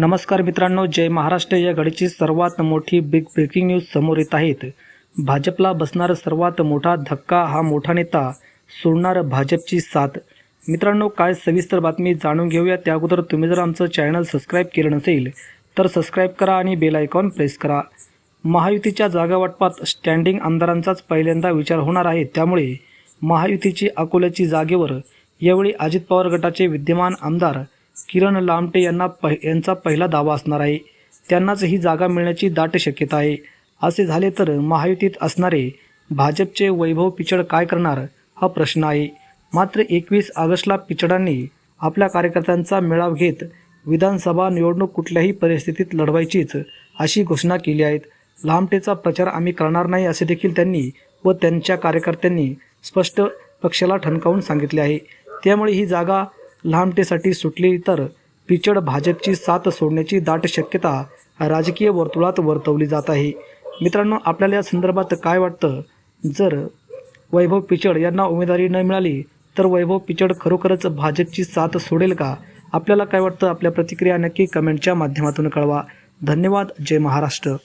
नमस्कार मित्रांनो जय महाराष्ट्र. या घडीची सर्वात मोठी बिग ब्रेकिंग न्यूज समोर येत आहेत. भाजपला बसणारा सर्वात मोठा धक्का हा मोठा नेता सोडणार भाजपची साथ. मित्रांनो काय सविस्तर बातमी जाणून घेऊया. त्या अगोदर तुम्ही जर आमचं चॅनल सबस्क्राईब केलं नसेल तर सबस्क्राईब करा आणि बेल आयकॉन प्रेस करा. महायुतीच्या जागा वाटपात स्टँडिंग आमदारांचाच पहिल्यांदा विचार होणार आहे. त्यामुळे महायुतीची अकोल्याची जागेवर यावेळी अजित पवार गटाचे विद्यमान आमदार किरण लामटे यांना पह यांचा पहिला दावा असणार आहे. त्यांनाच ही जागा मिळण्याची दाट शक्यता आहे. असे झाले तर महायुतीत असणारे भाजपचे वैभव पिचड काय करणार हा प्रश्न आहे. मात्र एकवीस ऑगस्टला पिचडांनी आपल्या कार्यकर्त्यांचा मेळाव घेत विधानसभा निवडणूक कुठल्याही परिस्थितीत लढवायचीच अशी घोषणा केली आहेत. लामटेचा प्रचार आम्ही करणार नाही असे देखील त्यांनी व त्यांच्या कार्यकर्त्यांनी स्पष्ट पक्षाला ठणकावून सांगितले आहे. त्यामुळे ही जागा लहामटेसाठी सुटली तर पिचड भाजपची साथ सोडण्याची दाट शक्यता राजकीय वर्तुळात वर्तवली जात आहे. मित्रांनो आपल्याला या संदर्भात काय वाटतं? जर वैभव पिचड यांना उमेदवारी न मिळाली तर वैभव पिचड खरोखरच भाजपची साथ सोडेल का? आपल्याला काय वाटतं? आपल्या प्रतिक्रिया नक्की कमेंटच्या माध्यमातून कळवा. धन्यवाद. जय महाराष्ट्र.